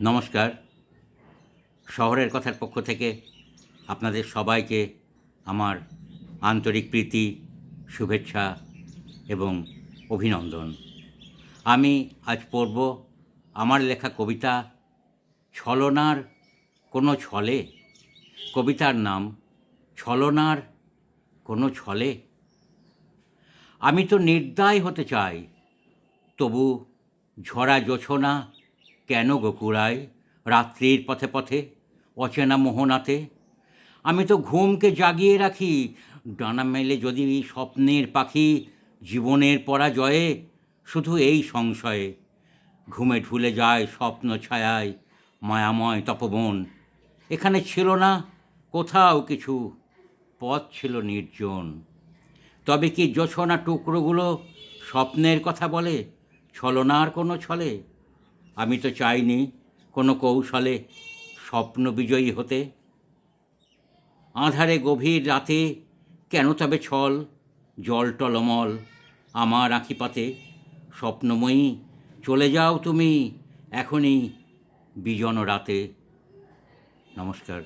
নমস্কার। শহরের কথার পক্ষ থেকে আপনাদের সবাইকে আমার আন্তরিক প্রীতি, শুভেচ্ছা এবং অভিনন্দন। আমি আজ পড়ব আমার লেখা কবিতা ছলনার কোনো ছলে। কবিতার নাম ছলনার কোনো ছলে। আমি তো নির্দায় হতে চাই, তবু ঝরা জোছনা কেন গোকুড়ায় রাত্রির পথে পথে, অচেনা মোহনাতে। আমি তো ঘুমকে জাগিয়ে রাখি। ডানা মেলে যদি স্বপ্নের পাখি জীবনের পরাজয়ে, শুধু এই সংশয়ে। ঘুমে ঢুলে যায় স্বপ্ন ছায়ায় মায়াময় তপবন। এখানে ছিল না, কোথাও কিছু। পথ ছিল নির্জন। তবে কি জোছনা টুকরোগুলো স্বপ্নের কথা বলে? ছলনার কোনো ছলে? আমি তো চাইনি কোনো কৌশলে স্বপ্ন বিজয়ী হতে। আধারে গভীর রাতে কেন তবে ছল, জল টলমল আমার আঁখিপাতে স্বপ্নময়ী, চলে যাও তুমি এখনই বিজন রাতে। নমস্কার।